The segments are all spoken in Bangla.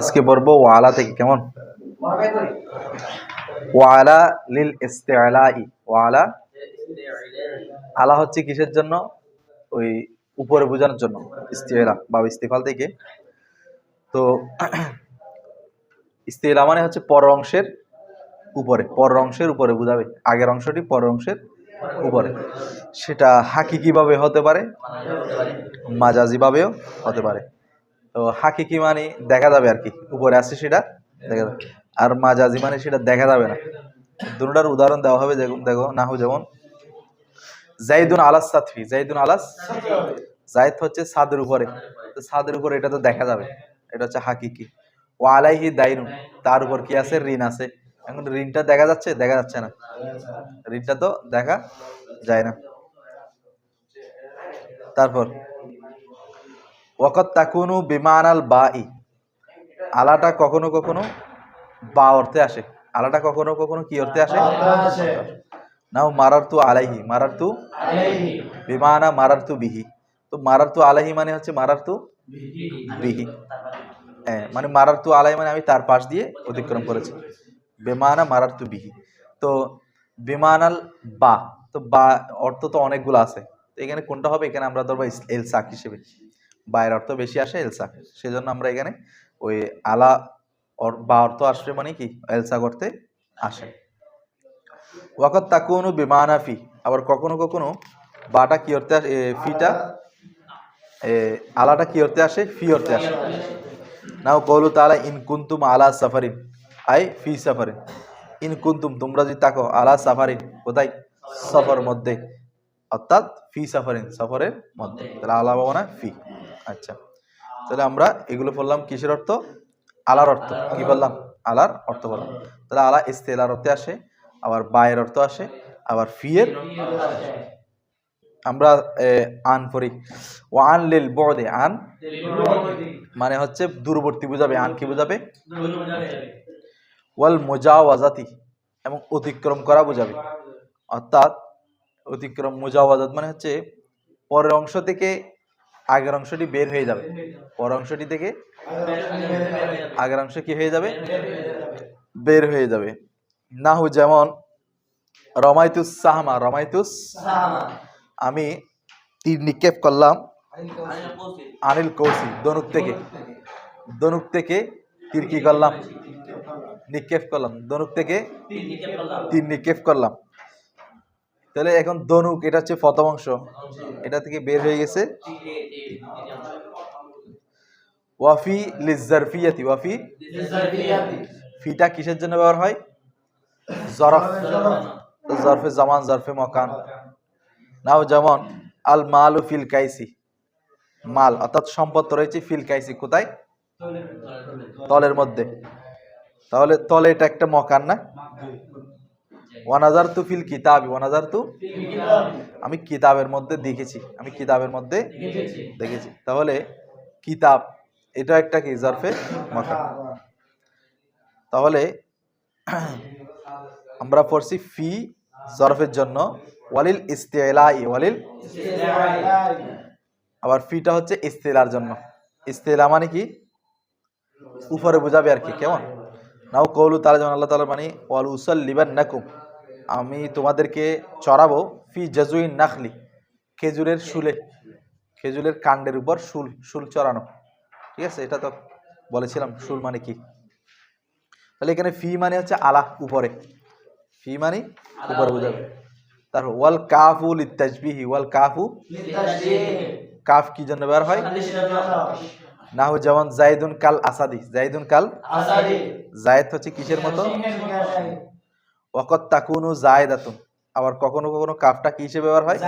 আজকে পড়ব ওয়ালা থেকে কেমন? ওয়ালা লিল ইস্তেলাই, ওয়ালা আলা হচ্ছে কিসের জন্য? ওই উপরে বোঝানোর জন্য, ইস্তেলা বা ইস্তেফাল থেকে। তো ইস্তেলা মানে হচ্ছে পর অংশের উপরে পর অংশের উপরে বোঝাবে। আগের অংশটি পর অংশের উপরে। সেটা হাকি ভাবে হতে পারে? মাজাজিভাবেও হতে পারে। তো হাকিকি মানে দেখা যাবে আর কি। উপরে আছে সেটা, দেখা যাবে। আর মাজাজি মানে সেটা দেখা যাবে না। দুটার উদাহরণ দেওয়া হবে দেখো, নাহু যেমন। জাইদুন আলাস সাথী জাইদুন আলাস জাইদ হচ্ছে সাদের উপরে। তো সাদের উপরে এটা তো দেখা যাবে, এটা হচ্ছে হাকিকি। ও আলাইহি দাইনুন তার উপর কি আছে? ঋণ আছে। এখন ঋণটা দেখা যাচ্ছে দেখা যাচ্ছে না। ঋণটা তো দেখা যায় না। তারপর ওয়াকত তাকুনু বিমানাল ই আলাটা কখনো কখনো বা অর্থে আসে। আলাটা কখনো কখনো কি অর্থে আসে? নাও মারার তু আলাইহি মারার তু বিমানা মারার তু বিহি। তো মারার তু আলাইহি মানে হচ্ছে মারার তু বিহি। হ্যাঁ মানে মারার তু আলাই মানে আমি তার পাশ দিয়ে অতিক্রম করেছি। বেমানা মারার তু বিহি। তো বিমানাল বা তো বা অর্থ তো অনেকগুলো আছে। তো এখানে কোনটা হবে? এখানে আমরা ধরবো এলসাক হিসেবে। বায়ের অর্থ বেশি আসে এলসাক সেজন্য আমরা এখানে ওই আলা বা অর্থ আসবে মানে কি? এলসা করতে আসে। ওয়াকত তাকুনু বিমানা ফি। আবার কখনো কখনো বাটা কি অর্থে আসে ফিটা? আলাটা কি অর্থে আসে? ফি অর্থে আসে। নাও কৌলু তালা ইন কুন্তুম আলা সাফারিন। I, fee সাফারিন। ইন কুন্তুম, তোমরা যদি তাকো, আলা সাফারিন। কোথায়? সফর মধ্যে। অর্থাৎ ফি সাফারিন, সফরের মধ্যে। তাহলে আলা বাবা না ফি। আচ্ছা। তাহলে আমরা এগুলো বললাম কিসের অর্থ? আলার অর্থ। কি বললাম? আলার অর্থ বললাম। তাহলে আলা ইস্তেলার অর্থে আসে, আবার বায়ের অর্থ আসে, আবার ফিয়ের আমরা আন পড়ি। ও আন লিল বদে, আন মানে হচ্ছে দূরবর্তী বুঝাবে। আন কি বুঝাবে? ওয়াল মোজাওয়াজাতি, এবং অতিক্রম করা বোঝাবে। অর্থাৎ অতিক্রম মোজাওয়াজাত মানে হচ্ছে পরের অংশ থেকে আগের অংশটি বের হয়ে যাবে। পর অংশটি থেকে আগের অংশ কি হয়ে যাবে? বের হয়ে যাবে। নাহু যেমন, রমাইতুস সাহমা, রমাইতুস আমি তীর নিক্ষেপ করলাম আনিল কৌশি দনুক থেকে। দনুক থেকে তীর কি করলাম? নিক্ষেপ করলাম। দনুক থেকে তীর নিক্ষেপ করলাম। তাহলে এখন দনুক এটা হচ্ছে প্রথম অংশ। এটা থেকে বের হয়ে গেছে। ওয়াফি লিজারফিয়াতি ওয়াফি ফিটা কিসের জন্য ব্যবহার হয়? জরফ জরফে জামান জরফে মকান। নাও যেমন আল মালু ফিল কাইসি। মাল অর্থাৎ সম্পদ রয়েছে ফিল কাইসি কোথায়? তলের মধ্যে। তাহলে তলে এটা একটা মকান না? ওয়ানাজার তু ফিল কিতাব ওয়ানাজার তু আমি কিতাবের মধ্যে দেখেছি আমি কিতাবের মধ্যে দেখেছি। তাহলে কিতাব এটা একটা কি জরফে মাথা তাহলে আমরা পড়ছি ফি জরফের জন্য ওয়ালিল ইস্তেলাই ওয়ালিল আবার ফিটা হচ্ছে ইস্তেলার জন্য। ইস্তেলা মানে কি? উপরে বোঝাবে আর কি কেমন? নাও কৌলু তারা যেমন আল্লাহ তালা মানে ওয়াল উসাল্লিবান নাকুম আমি তোমাদেরকে চড়াবো ফি জাজুইন নাখলি খেজুরের শুলে খেজুরের কাণ্ডের উপর শুল শুল চড়ানো। ঠিক আছে? এটা তো বলেছিলাম শুল মানে কি? তাহলে এখানে ফি মানে হচ্ছে আলা উপরে। ফি মানে উপরে বোঝাবে তারপর ওয়াল কাফু লিতাজবিহি ওয়াল কাফু কাফ কি জন্য ব্যবহার হয়? না হো যেমন জাইদুন কাল আসাদি। জাইদুন কাল জায়েদ হচ্ছে কিসের মতো? ওয়াকত তাকুনু জায়েদাতুন আবার কখনো কখনো কাফটা কি হিসেবে ব্যবহার হয়?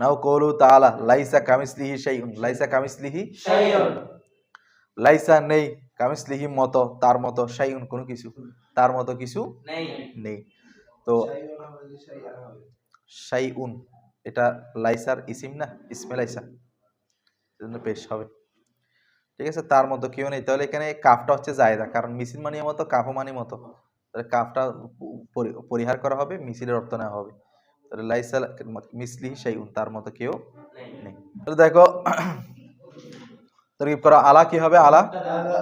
নাও কৌলু তাআলা লাইসা কামিসলিহি শাইউন লাইসা কামিসলিহি লাইসা নেই কামিসলিহি মতো তার মতো শাইউন কোনো কিছু তার মতো কিছু নেই। তো শাইউন এটা লাইসার ইসিম না? ইসমে লাইসা। এজন্য পেশ হবে। ঠিক আছে তার মতো কেউ নেই। তাহলে এখানে কাফটা হচ্ছে জায়দা কারণ মিছিল মানির মতো কাফও মানি মতো। তাহলে কাফটা পরিহার করা হবে মিছিলের অর্থ নেওয়া হবে। তাহলে লাইসা মিসলি শাইউন তার মতো কেউ নেই। তাহলে দেখো তরকিব করা? আলা কি হবে? আলা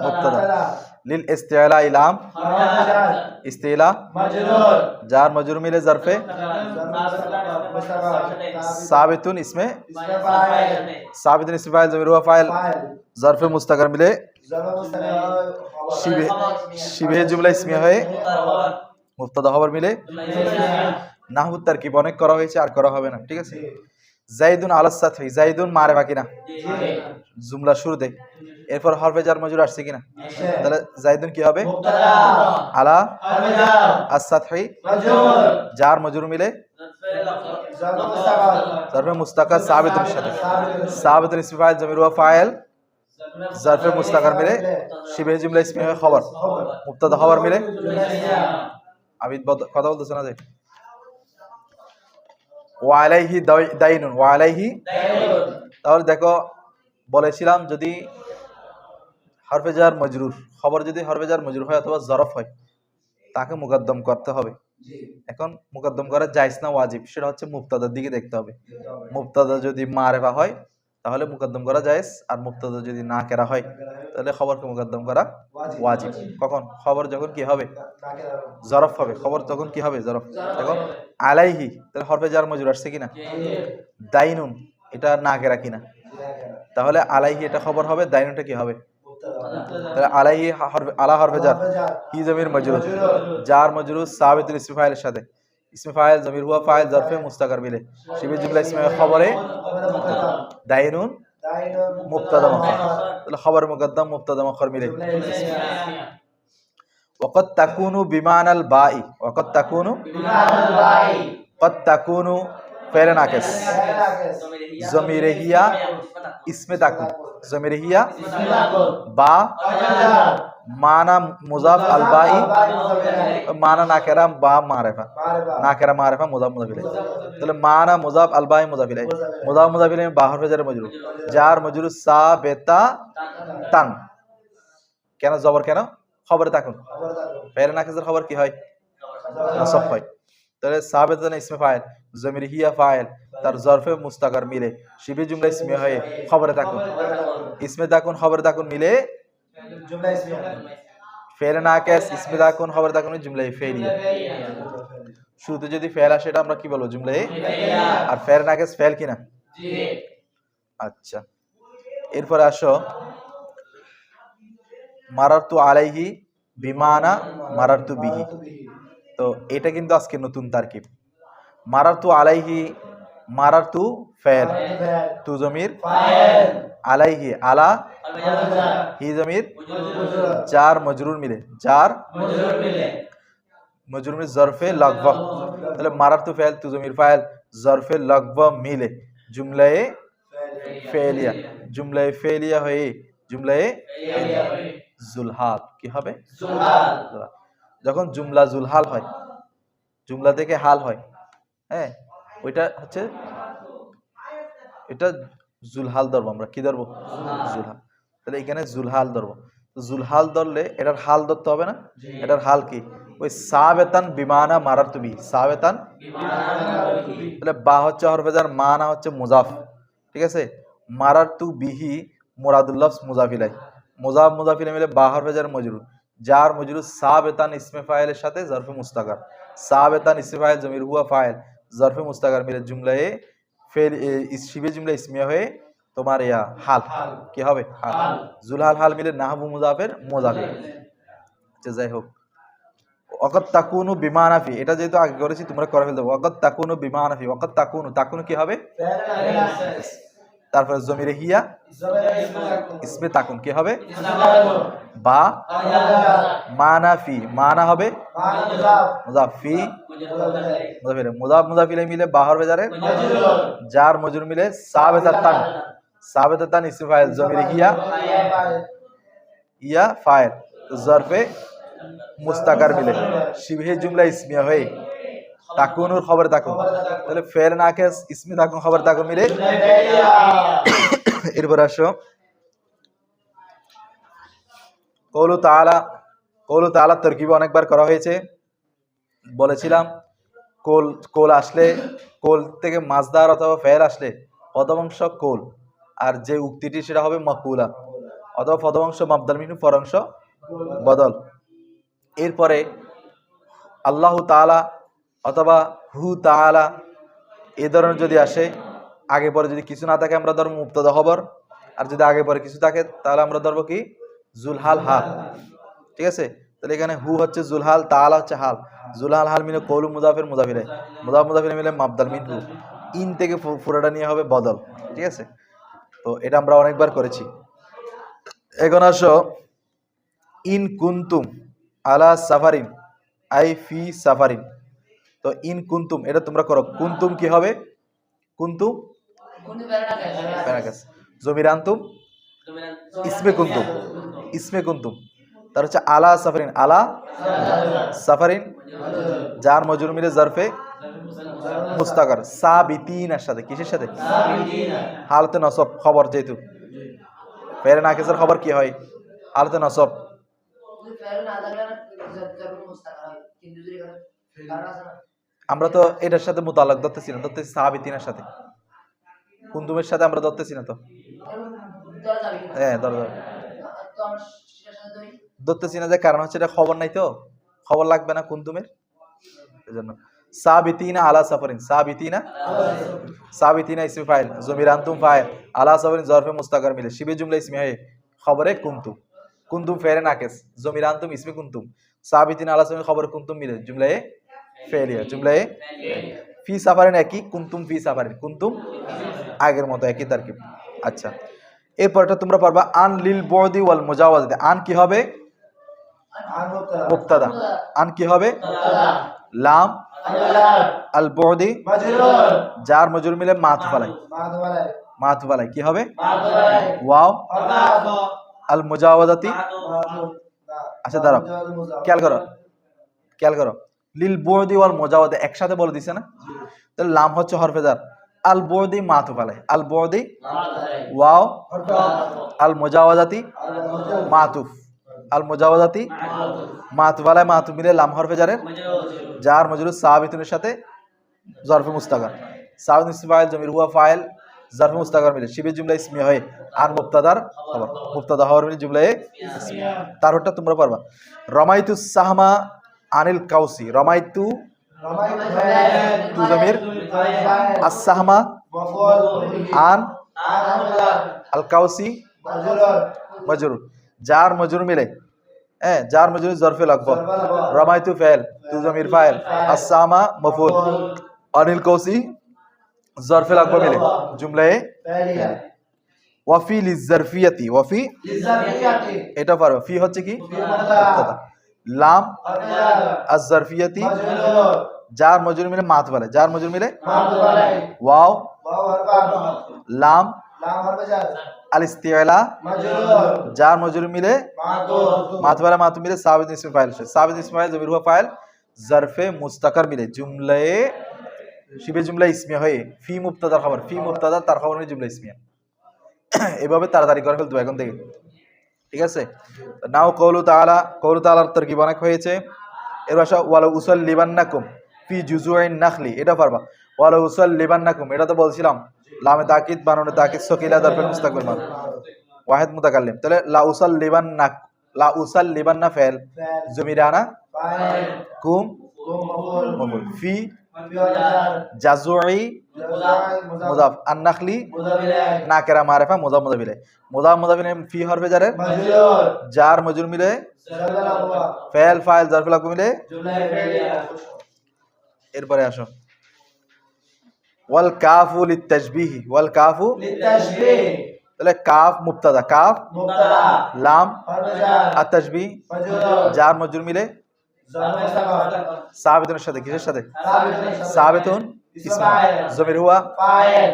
মুক্তাদা লিল ইস্তিলা ইলাম। ইস্তিলা জার মজুর মিলে জরফে। সাবিতুন ইসমে। সাবিতুন ইসমে ফাইল জমির ফাইল। জরফে মুস্তাকার মিলে। শিবে শিবে জুমলা ইসমিয়া হয়ে মুফতাদা খবর মিলে নাহবুত তারকিব অনেক করা হয়েছে আর করা হবে না ঠিক আছে? জাইদুন আলাস সাথী জাইদুন মারে বাকি না। জুমলা শুরুতে। এরপর হরফে জার মজুর আসছে কিনা? তাহলে জাইদুন কি হবে? আলা আসাথী জার মজুর। মিলে? জরফে মুস্তাকা সাবিতুন সাথে সাবিতুন ইসমি ফাইল জমির ওয়া ফাইল। জরফে মুস্তাকার মিলে শিবে জুমলা ইসমি খবর, মুক্তাদা খবর মিলে। আমি কথা বলতেছে না যে। ওয়ালাইহি দাই- দাইনুন, ওয়ালাইহি। তাহলে দেখো, বলেছিলাম যদি হরফেজার মজরুর, খবর যদি হরফেজার মজরুর হয় অথবা জরফ হয়, তাকে মুকদ্দম করতে হবে। এখন মুকদ্দম করা যাইস না ওয়াজিব, সেটা হচ্ছে মুক্তাদার দিকে দেখতে হবে। মুক্তাদা যদি মারেফা হয় তাহলে মুকদ্দম করা যায়স আর মুক্তাদা যদি না কেরা হয়, তাহলে খবরকে মুকদ্দম করা ওয়াজিব। কখন? খবর যখন কি হবে? জরফ হবে। খবর তখন কি হবে? জরফ। দেখো আলাইহি, তাহলে হরফে যার মজুর আসছে কিনা? দাইনুন, এটা না কেরা কিনা? তাহলে আলাইহি এটা খবর হবে, দাইনুনটা কি হবে? তাহলে আলাইহি হরফে আলা হরফে যার হি জমির মজরুর। জার মজরুর সাবিতুল ইসমি ফাইলের সাথে। ইসমি ফাইল জমির হুয়া ফাইল জরফে মুস্তাকার মিলে শিবির জুমলা ইসমি খবরে দাইনুন মুবতাদা মুখার তাহলে খবর মুকদ্দম মুবতাদা মুখার মিলে وقد تكون بمعنى الباء وقد تكون قد تكون فعل ناقص ضمير هي اسم تكون ضمير هي با মানা মুজাফ আল বাই মানা নাকেরা বা মারেফা নাকেরা মারেফা মুজাফ মুজাফিলে তাহলে মানা মুজাফ আল বাই মুজাফিলে মুজাফ মুজাফিলে বাহর ফেজার মজরু যার মজরু সা, বেতা তান কেন? জবর কেন? খবরে থাকুন। ফের নাকিজের খবর কি হয়? নাসব হয়। তাহলে সাবেতান ইসমে ফাইল? জমির হিয়া ফাইল। তার জরফে মুস্তাকার মিলে। শিবি জুমলা ইসমে হয়ে খবরে থাকুন। ইসমে থাকুন, খবরে থাকুন মিলে ফের নাকেস ইসমে থাকুন খবরে থাকুন জুমলাই ফেরিয়া শুরুতে যদি ফেল আসে এটা আমরা কি বলব জুমলাই? আর ফের নাকেস ফেল কিনা? আচ্ছা। এরপরে আসো। মারারতু আলাইহি বিমানা মারারতু বিহি। তো এটা কিন্তু আজকে নতুন তারকিব। মারারতু আলাইহি মারারতু ফেল। তু জমির আলাইহি, আলা হি জমির চার মজরুর মিলে। চার মজরুর মিলে জরফে লগভ। তাহলে মারারতু ফেল, তু জমির ফাইল, জরফে লগভ মিলে। জুমলায়ে ফেলিয়া। জুমলায়ে ফেলিয়া হয়ে, জুমলায়ে জুলহাল। কি হবে। যখন জুমলা জুলহাল হয়, জুমলা থেকে হাল হয় হ্যাঁ ওইটা হচ্ছে, এটা জুলহাল ধরবো আমরা কি ধরবো? জুলহাল। তাহলে এখানে জুলহাল ধরবো। জুলহাল ধরলে এটার হাল ধরতে হবে না? এটার হাল কি? ওই সাবেতান বিমানা মারার তুমি। সাবেতান তাহলে বা হচ্ছে হরফেজার মানা হচ্ছে মুজাফ। ঠিক আছে? মারার তু বিহি মুরাদুল্লাহ মুজাফিলাই। মুজাফ মুজাফিলে মিলে বা হরফেজার মজরুর। যার মজরুর সাবেতান ইসমে ফাইলের সাথে জরফে মুস্তাকার। সাবেতান ইসমে ফাইল জমির হুয়া ফাইল। জরফে মুস্তাকার মিলে জুমলায়ে ফের শিবে জুমলা ইসমিয়া হয়ে তোমার ইয়া হাল। কি হবে? হাল। জুলহাল হাল মিলে নাহবু মুজাফের মুজাফির আচ্ছা যাই হোক। অকত তাকুনু বিমানাফি। এটা যেহেতু আগে করেছি তোমরা করে ফেলতে অকত তাকুনু বিমানাফি। অকত তাকুনু। তাকুনু কি হবে? তারপরে জমিরে হিয়া। ইসমে তাকুন কি হবে? বা মানাফি। মানা হবে? মুজাফি। মুজাফিরে, মুজাফ মুজাফিলে মিলে বাহর বেজারে, যার মজুর মিলে সাবেতার তান। সাবেতার তান ইসমে ফাইল জমিরে হিয়া ইয়া ফাইল জরফে মুস্তাকার মিলে। শিবহে জুমলা ইসমিয়া হয়ে তাকুনুর খবর তাকুন। তাহলে ফের নাকেস ইসমি তাকুন খবর তাকুন মিলে। এরপর আসো। কৌলু তালা কৌলু তালা তরকিবে অনেকবার করা হয়েছে। বলেছিলাম, কোল কোল আসলে, কোল থেকে মাছদার অথবা ফের আসলে অংশ কোল, আর যে উক্তিটি সেটা হবে মকুলা, অথবা পদবংশ মাবদাল মিনু বদল। এরপরে আল্লাহ তাআলা অথবা হু তাআলা এ ধরনের যদি আসে, আগে পরে যদি কিছু না থাকে আমরা ধরবো মুক্তদা খবর, আর যদি আগে পরে কিছু থাকে তাহলে আমরা ধরবো কি? জুলহাল হাল ঠিক আছে? তাহলে এখানে হু হচ্ছে জুলহাল তাআলা হচ্ছে হাল। জুলহাল হাল মিলে কৌলু মুদাফের মুদাফিরে মুজাফ মুদাফিরে মিলে মাবদাল মিন হু। ইন থেকে পুরোটা নিয়ে হবে বদল ঠিক আছে? তো এটা আমরা অনেকবার করেছি। এখন আসো। ইন কুন্তুম আলা সাফারিন আই ফি সাফারিন। তো ইন কুন্তুম এটা তোমরা করো। কুন্তুম কি হবে? কুন্তুম? জমির আন্তুম? ইসমে কুন্তুম। ইসমে কুন্তুম। তার হচ্ছে আলা সাফারিন আলা সাফারিন, যার মজুর মিলে জারফে মুস্তাকার। সাবিতিনের সাথে, কিসের সাথে? হালতে নসব, খবর যেহেতু। ফেরে নাকেসের খবর কি হয়? হালতে নসব। আমরা তো এটার সাথে মোতালাক ধরতেছি না, ধরতেছি সাহাবিতিনের সাথে। কুন্তুমের সাথে আমরা ধরতেছি না তো। হ্যাঁ ধর। ধরতেছি না যে কারণ হচ্ছে এটা খবর নাই তো। খবর লাগবে না কুন্তুমের? এজন্য। সাবিতিনা আলা সাফারিন। সাবিতিনা? সাবিতিনা ইসমি ফাইল। জমির আন্তুম ফাইল। আলা সাফারিন জরফে মুস্তাকার মিলে। শিবে জুমলা ইসমি হয় খবরে কুন্তুম। কুন্তুম ফেরে নাকেস। জমির আন্তুম ইসমি কুন্তুম। সাবিতিনা আলা সাফারিন খবরে কুন্তুম মিলে। জুমলায়ে ফেলিয়া জুমলায়ে ফি সাফারিন একই, কুন্তুম ফি সাফারিন। কুন্তুম আগের মতো একই তারকিব। আচ্ছা। এরপরটা তোমরা পারবা আন লিল বদি ওয়াল মুজাওয়াজাতি। আন কি হবে? মুক্তাদা। আন কি হবে? লাম। আল বদি যার মজুর মিলে মাথ ফালাই মাথ ফালাই কি হবে? ওয়াও। আল মুজাওয়াজাতি আচ্ছা দাঁড়াও। খেয়াল করো। খেয়াল করো। লিল বদি ওয়াল মুজাওয়াদা একসাথে বলে দিছে না? তাহলে লাম হচ্ছে হরফেদার। আল বদি মাথ ফালাই আল বদি ওয়াও আল মোজাওয়াজাতি মাতুফ। আল মুজাওয়াজাতি মাতুফালায় মাতুফ মিলে লাম হরফে জারের যার মজরুর সাহাবিতুনের সাথে জরফে মুস্তাকার সাহাবিত ইসমি ফাইল জমির হুয়া ফাইল জরফে মুস্তাকার মিলে, শিবে জুমলা ইসমি হয় আর মুক্তাদার খবর মুক্তাদা হওয়ার মিলে জুমলায় ইসমি। তার ওটা তোমরা পারবা রমাইতু সাহমা আনিল কাউসি, রমাইতু তু আসাহমা আন আল কাউসি মজরুর যার মজরুর মিলে হ্যাঁ যার মজরুর জরফে লাগবো। রমাইতু ফেল তু জমির ফাইল আসামা মফুল অনিল কৌসি, জরফে লাগবো মিলে। জুমলায়ে, ওয়াফি লিজারফিয়াতি ওয়াফি এটা পারো ফি হচ্ছে কি। লাম আজারফিয়াতি যার মজুর মিলে মাত বলে। যার মজুর মিলে ওয়াও, লাম আল ইস্তিলা যার মজুর মিলে মাতবালা মাতু মিলে সাবিত ইসমি ফাইল সাবিত ইসমি ফাইল জমির হুয়া ফাইল জারফে মুস্তাকার মিলে। জুমলায়ে শিবে জুমলা ইসমিয়া হয়ে ফি মুবতাদার খবর। ফি মুবতাদা তার খবর মিলে জুমলা ইসমিয়া। এভাবে তাড়াতাড়ি করে ফেলতো এখন থেকে। ঠিক আছে? নাও কৌলু তাআলা কৌলু তাআলার তরকিব অনেক হয়েছে। এর ভাষা ওয়ালা উসাল লিবান্নাকুম ফি জুজুইন নাখলি। এটা পারবা। ওয়ালা উসাল লিবান্নাকুম এটা তো বলছিলাম। লামে তাকিদ বানানো তাকিদ সকিলা দরফে মুস্তাকবিল মান ওয়াহিদ মুতাকাল্লিম। তাহলে লা উসাল লিবান্নাক লা উসাল লিবান্না ফেল। জমিরানা কুম মফুল। ফি জাজুই মুদাফ আন্নাখলি নাকেরা মারেফা মুদাফ মুদাফিলে মুদাফ মুদাফিলে ফি হরফে জারে যার মজুর মিলে? ফেল ফাইল জারফে লাগু মিলে? এরপরে আসো। ওয়াল কাফু লিতাজবিহি ওয়াল কাফু তাহলে কাফ মুবতাদা কাফ লাম আর তাজবি যার মজুর মিলে সাবিতুনের সাথে কিসের সাথে? সাবিতুন জমির হুয়া।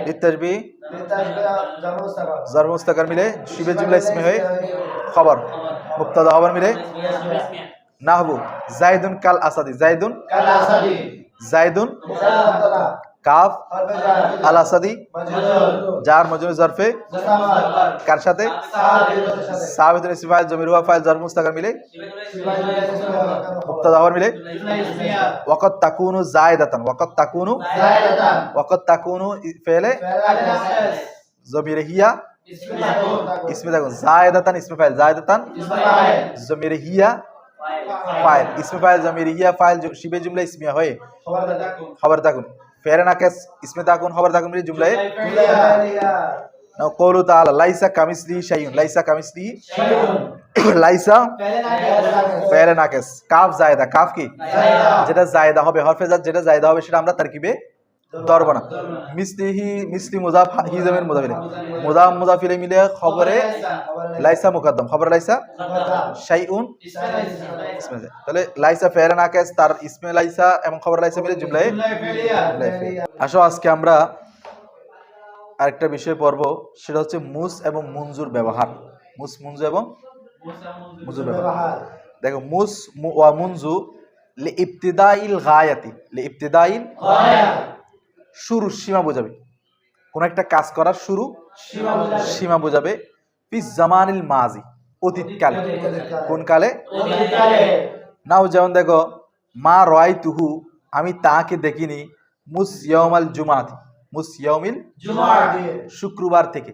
লিতাজবি জার মুস্তাকার মিলে শিবে জুমলা ইসমে হয়ে খবর। মুক্তাদা খবর মিলে নাহবু। জাইদুন কাল আসাদি। জাইদুন জাইদুন কাফ আল আসাদি যার মজুর জরফে। কার সাথে? ইসমে ফাইল জমির ফাইল জার মুস্তাকার মিলে। মুক্তাদা খবর মিলে। ওয়াকাত তাকুনু জায়দাতান ওয়াকাত তাকুনু ওয়াকাত তাকুনু ফেলে। জমির হিয়া। ইসমে দেখুন জায়দাতান ইসমে ফাইল জায়দাতান। জমির হিয়া। ফাইল। ইসমে ফাইল জমির হিয়া ফাইল শিবে জুমলা ইসমিয়া হয়ে। খবর থাকুন ফেরে নাকেস ইসমে থাকুন খবর থাকুন মিলে জুমলায়। কৌলু তাআলা লাইসা কামিসলি শাইউন লাইসা কামিসলি লাইসা ফেরে নাকেস কাফ জায়দা কাফ কি? যেটা জায়দা হবে হরফেজাত যেটা জায়দা হবে সেটা আমরা তারকিবে ধরবো না মিসলিহি, মিসলি মুজাফ হিজামের মুজাফিলে। মুজাফ মুজাফিলে মিলে খবরে লাইসা মুকদ্দম। খবর লাইসা? শাইউন। ইসমে। তাহলে লাইসা ফেরে নাকেস তার ইসমে লাইসা এবং খবর লাইসা মিলে জুমলায় আসো, আজকে আমরা আরেকটা বিষয় পড়ব, সেটা হচ্ছে মুস এবং মুনজুর ব্যবহার। মুস, মুনজু এবং মুনজুর ব্যবহার। দেখো, মুস ওয়া মুনজু লি ইবতিদাইল গায়াতি। লি ইবতিদাইল শুরু সীমা বোঝাবে। কোন একটা কাজ করার শুরু সীমা বোঝাবে। ফি জামানিল মাজি অতীতকালে। কোন কালে? নাও যেমন দেখো মা রয় তুহু আমি তাকে দেখিনি মুস ইয়মাল জুমাতি মুস ইয়মিল শুক্রবার থেকে।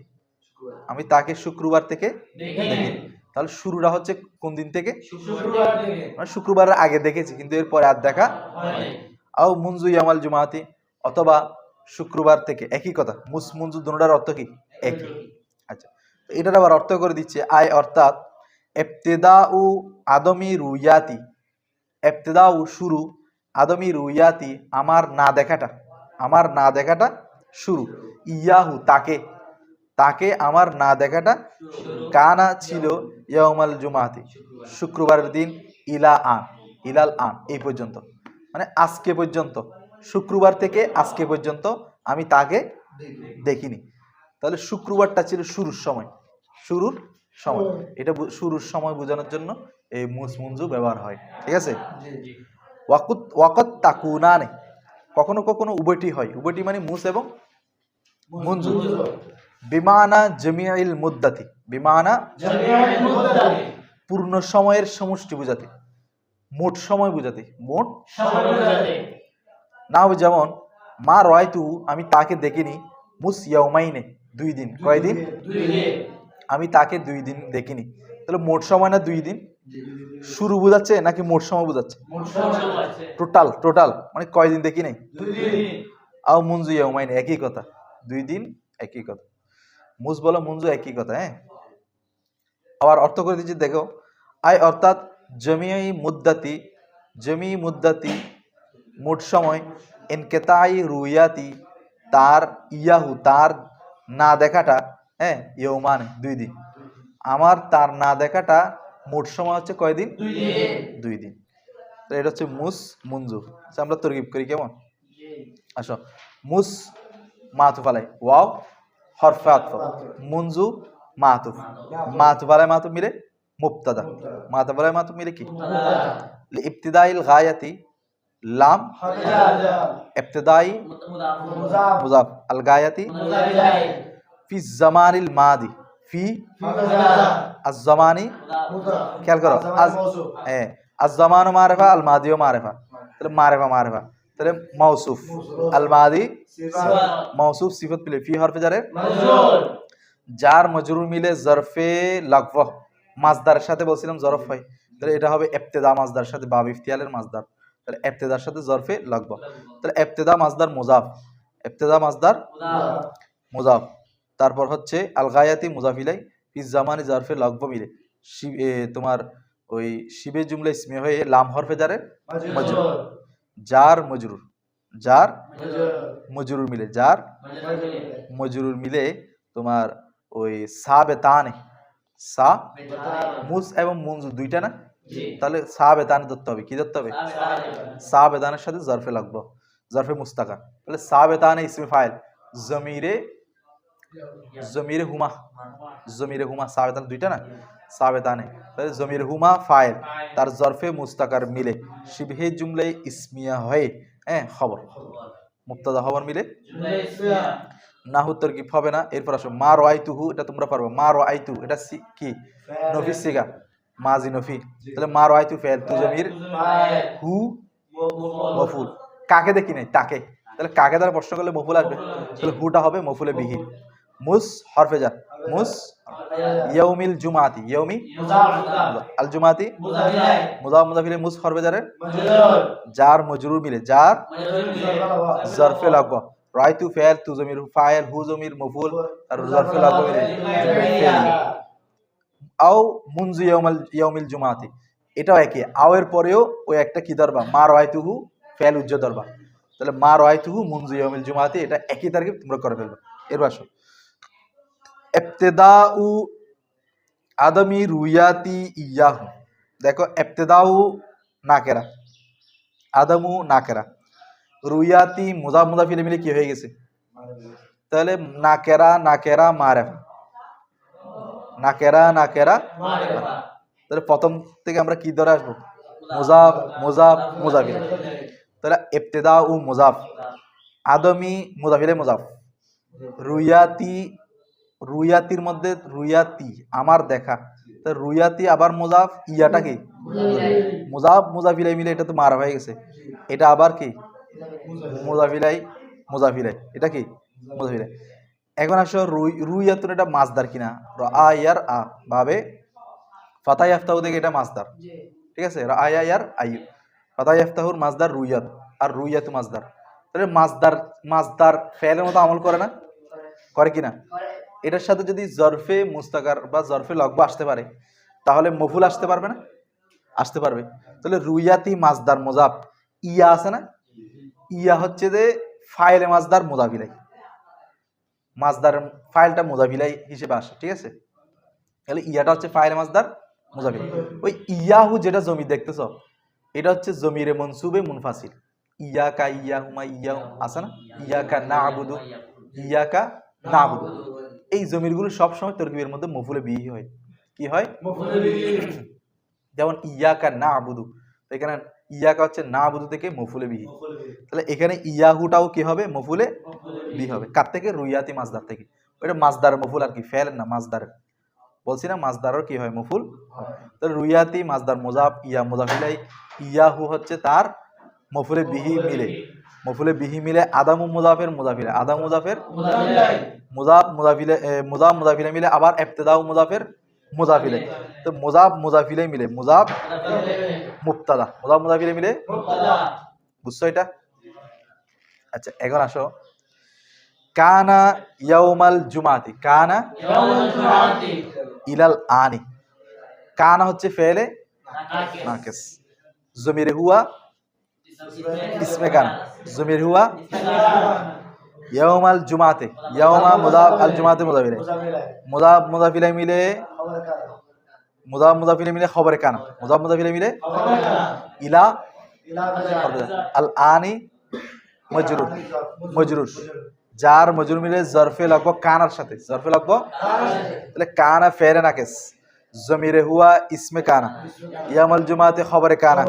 আমি তাকে শুক্রবার থেকে দেখিনি। তাহলে শুরুটা হচ্ছে কোন দিন থেকে? মানে শুক্রবারের আগে দেখেছি কিন্তু এরপরে আর দেখা আও মুনজু ইয়ামাল জুমাতি অথবা শুক্রবার থেকে একই কথা, মুস মুনজু দুটার অর্থ কি? একই। আচ্ছা তো এটার আবার অর্থ করে দিচ্ছে আয়, অর্থাৎ এফতেদা উ আদমি রুইয়াতি। এফতেদা উ শুরু, আদমি রুইয়াতি আমার না দেখাটা, আমার না দেখাটা শুরু। ইয়াহু, তাকে তাকে আমার না দেখাটা কানা ছিল ইয়াউমাল জুমাতি, শুক্রবারের দিন ইলা আন ইলাল আন, এই পর্যন্ত। মানে আজকে পর্যন্ত। শুক্রবার থেকে আজকে পর্যন্ত আমি তাকে দেখিনি। তাহলে শুক্রবারটা ছিল শুরুর সময়। শুরুর সময়। এটা শুরুর সময় বোঝানোর জন্য এই মুস মুঞ্জু ব্যবহার হয়। ঠিক আছে? ওয়াকুত ওয়াকত তাকুনানে। কখনো কখনো উভয়টি হয়। উবটি মানে মুস এবং মুঞ্জু বিমানা জমিয়াইল মুদ্দাতি। বিমানা পূর্ণ সময়ের সমষ্টি বোঝাতে। মোট সময় বোঝাতে। মোট নাও যেমন মা রয়তু আমি তাকে দেখিনি মুস ইয়াউমাইনে দুই দিন। কয়দিন আমি তাকে দুই দিন দেখিনি। তাহলে মোট সময় না দুই দিন? শুরু বোঝাচ্ছে নাকি মোট সময় বোঝাচ্ছে? টোটাল টোটাল মানে কয়দিন দেখি নাই আও মুঞ্জু ইয়াউমাইনে একই কথা। দুই দিন একই কথা। মুজ বলো মুঞ্জু একই কথা হ্যাঁ? আবার অর্থ করে দিচ্ছি দেখো। আয় অর্থাৎ জমি মুদ্দাতি জমি মুদ্দাতি মোট সময় এনকেতাই রুইয়াতি তার ইয়াহু তার না দেখাটা হ্যাঁ ইয়ৌমান দুই দিন। আমার তার না দেখাটা মোট সময় হচ্ছে কয়দিন দুই দিন। তো এটা হচ্ছে মুস মুঞ্জু আচ্ছা, আমরা তরকিব করি কেমন? আসো। মুস আলাই ওয়াও হরফে আতফ। মুঞ্জু মাতুফ। মাতুফ আলাই মাতুফ মিলে মুবতাদা। মাতুফ আলাই মাতুফ মিলে কি? ইবতিদাইল গায়াতি লাম ইবতিদাই মুজাফ আল গায়াতি ফি জামানিল মাদি ফি আজ জামানি খেয়াল করো আজ হ্যাঁ আজ জামানু মারেফা আল মাদিও মারেফা তাহলে মারেফা মারেফা তাহলে মৌসুফ আল মাদি মৌসুফ সিফত মিলে ফি হরফে জারে যার মজরুর মিলে জরফে লাগফ মাজদারের সাথে বলছিলাম জরফ হয় তাহলে এটা হবে এফতেদা মাজদার সাথে বাব ইফতিয়ালের মাজদার তাহলে এফতেদার সাথে জরফে লাগব। তাহলে এফতেদা মাজদার মুজাফ। এফতেদা মাজদার মুজাফ। তারপর হচ্ছে আল গায়াতি মুজাফিলাই ফিজ জামানি জরফে লাগব মিলে। তোমার ওই শিবে জুমলা ইসমে হয়ে লাম হরফে জারে মজরুর। যার মজরুর। যার মজরুর মিলে। যার মজরুর মিলে তোমার ওই সা বেতানে সা, মুস এবং মুনজু দুইটা না? তাহলে সা বেতানে ধরতে হবে কি ধরতে হবে? সা বেতানের সাথে জরফে লাগবো জরফে মুস্তাকা তাহলে সা বেতানে ইসমে ফাইল জমিরে জমিরে হুমা জমিরে হুমা সা বেতান দুইটা না? সা বেতানে তাহলে জমির হুমা ফাইল তার জরফে মুস্তাকার মিলে শিবহে জুমলাই ইসমিয়া হয়ে হ্যাঁ খবর। মুক্তাদা খবর মিলে? নাহু তরকিব হবে না? এরপর আসো মা রাইতুহু এটা তোমরা পারবে মা রাইতু এটা কি? নফি সিগা। মাজি নফি তাহলে মা ফেল, তু জমির হু মফুল। কাকে দেখি নাই? তাকে। তাহলে কাকে দ্বারা প্রশ্ন করলে মফুল আসবে? তাহলে হুটা হবে মফুলে বিহি মুস হরফে যার মুস ইয়াউমিল জুমাতি। ইয়াউমি আল জুমাতি। মুজাফ মুজাফিলে মুস হরবে যারে মজরুর মিলে। যার জরফে লাগবা। রাইতু ফেল, তু জমির ফাইল হু জমির মফুল আর জরফে লাগবা মিলে। আও মুনজু ইয়াউমাল, ইয়াউমিল জুমাতি। এটাও একই আও এর পরেও ওই একটা কি ধরবা মা রাইতুহু ফেল উজ্জ ধরবা তাহলে মা রাইতুহু মুনজু ইয়াউমিল জুমাতি, এটা একই তারিখে তোমরা করে ফেলবে। এর আসো। ইবতেদাউ আদমি রুয়াতি ইয়াহু। দেখো ইবতেদাউ নাকেরা। আদমু নাকেরা। রুয়াতি মুজা মুজাফিলে মিলে কি হয়ে গেছে? তাহলে নাকেরা নাকেরা মারেফা নাকেরা নাকেরা তাহলে প্রথম থেকে আমরা কি ধরে আসব? মুজাফ মুজাফ মুজাফিলে তাহলে ইবতেদা ও মুজাফ। আদমি মুজাফিলে মুজাফ। রুইয়াতি রুইয়াতির মধ্যে রুইয়াতি আমার দেখা। তো রুইয়াতি আবার মুজাফ, ইয়াটা কি? মুজাফ মুজাফিলাই মিলে এটা তো মারা হয়ে গেছে। এটা আবার কি? মুজাফিলাই মুজাফিলাই এটা কি? মুজাফিলাই এখন আসো রুই রুইয়াতুর এটা মাছদার কিনা? আ ইয়ার আ ভাবে? ফাতাই আফতাহু থেকে এটা মাছদার। ঠিক আছে? আয়া ইয়ার আয়ু ফাতাই আফতাহুর মাছদার রুইয়াত আর রুইয়াতু মাছদার। তাহলে মাছদার মাছদার ফেলের মতো আমল করে না? করে কিনা? এটার সাথে যদি জরফে মুস্তাকার বা জরফে লগবা আসতে পারে তাহলে মফুল আসতে পারবে না? আসতে পারবে। তাহলে রুইয়াতি মাছদার মোজাব ইয়া আছে না? ইয়া হচ্ছে যে ফাইলে মাছদার মোজাবিলাই মাছদার ফাইলটা মোজাবিলাই হিসেবে আসে ঠিক আছে? তাহলে ইয়াটা হচ্ছে ফাইলে মাছদার মোজাবিলাই ওই ইয়াহু যেটা জমি দেখতেছ এটা হচ্ছে জমিরে মনসুবে মুনফাসিল। ইয়াকা ইয়াহুমা ইয়াহু আছে না? ইয়াকা না আবুদু ইয়াকা না আবুদু এই জমিরগুলো সবসময় তরকিবের মধ্যে মফুলে বিহি হয়। কি হয়? যেমন ইয়াকা না আবুদু এখানে ইয়াকা হচ্ছে না আবুদু থেকে মফুলে বিহি। তাহলে এখানে ইয়াহুটাও কি হবে? মফুলে বি হবে। কার থেকে? রুইয়াতি মাছদার থেকে। ওইটা মাছদার মফুল আর কি ফেল না মাছদারের বলছি না মাছদারও কি হয় মফুল? তাহলে রুইয়াতি মাছদার মোজাফ ইয়া মোজাফিলাই ইয়াহু হচ্ছে তার মফুলে বিহি মিলে। মফুলে বিহি মিলে আদাম মুজাফের মুজাফিলে। আদাম মুজাফের মুজাফ মুজাফিলে মুজাফ মুজাফিলে মিলে আবার ইবতেদাউ মুজাফের মুজাফিলে তো মুজাফ মুজাফিলে মিলে মুজাফ মুক্তাদা মুজাফ মুজাফিলে মিলে? বুঝছ এটা? আচ্ছা এখন আসো। কানা ইয়াউমাল জুমাতি, কানা ইলাল আনি। কানা হচ্ছে ফেলে নাকেস। জমিরে হুয়া, ইসমে কানা। জমির হুয়া, ইয়াউমাল জুমাতে, ইয়াউমা মুদাফ, আল জুমাতে মুদাফিলে মুদাফ মুদাফিলে মিলে, মুদাফ মুদাফিলে মিলে খবরে কানা। মুদাফ মুদাফিলে মিলে ইলা, আল আনি, মজরুর মজরুর। যার মজুর মিলে জরফে লাগবো কানার সাথে জরফে লাগবো তাহলে কানা ফেরে নাকেস জমিরে হুয়া ইসমে কানা ইয়ামাল জুমাতে খবরে কানা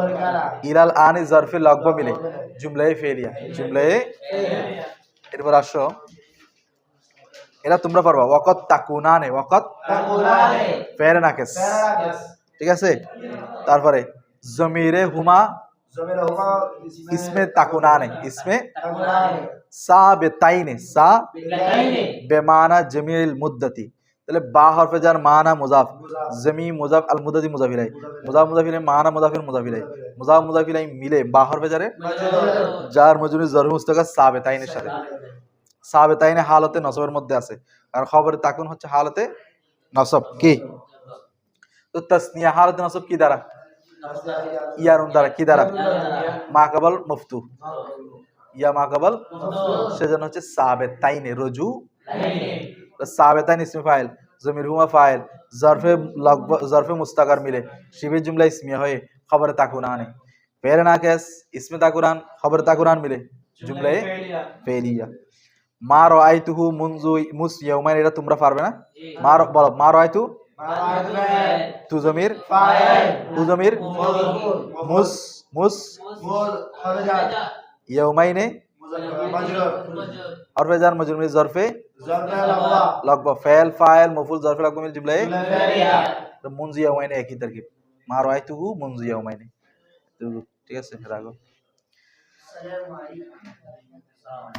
ইলাল আনি জরফে লাগবো মিলে জুমলায়ে ফেলিয়া জুমলায়ে এরপর আসো এটা তোমরা পারবা ওয়াকত তাকুনানে ওয়াকত ফেরে নাকেস ঠিক আছে তারপরে জমিরে হুমা ইসমে তাকুনানে ইসমে সা বেতাইনে সা বেমানা জমিল মুদ্দতি। তাহলে বা হরফে যার মানা মুজাফ জমি মুজাফ আল মুদাদি মুজাফিলাই। মুজাফ মুজাফিলাই মানা মুজাফির মুজাফিলাই। মুজাফ মুজাফিলাই মিলে বা হরফে যারে? যার মজুরি জরফ মুস্তাকা সা বেতাইনের সাথে। সা বেতাইনে হালতে নসবের মধ্যে আছে। আর খবরে তাকুন হচ্ছে হালতে নসব কি? তো তাসনিয়া হালতে নসব কি দ্বারা? ইয়ারুন দ্বারা কি দ্বারা? মা কাবল মুফতু। ইয়া মা কাবল? সেজন্য হচ্ছে সাবেত তাইনে। রজু সাবেতাইন ইসমে ফাইল জমির হুমা ফাইল জরফে জরফে মুস্তাকার মিলে শিবের জুমলা ইসমিয়া হয়ে খবরে তাকুরানে। ফেরে নাকেস ইসমে তাকুরান খবরে তাকুরান মিলে জুমলায়ে ফেলিয়া। মা রাআইতুহু মুনজু মুস ইয়াউমাইন এটা তোমরা পারবে না? মা বলো মা রাআইতু? তু জমির? তু জমির? মুস মুস। ইয়াউমাইনে? হরফে জার মজরুর মিলে জরফে? লগব। ফেল ফাইল মফুল জরফে লগব মিলে তো মুনজু ইয়াউমাইনে একই তারকিব মা রাআইতুহু মুনজু ইয়াউমাইনে। ঠিক আছে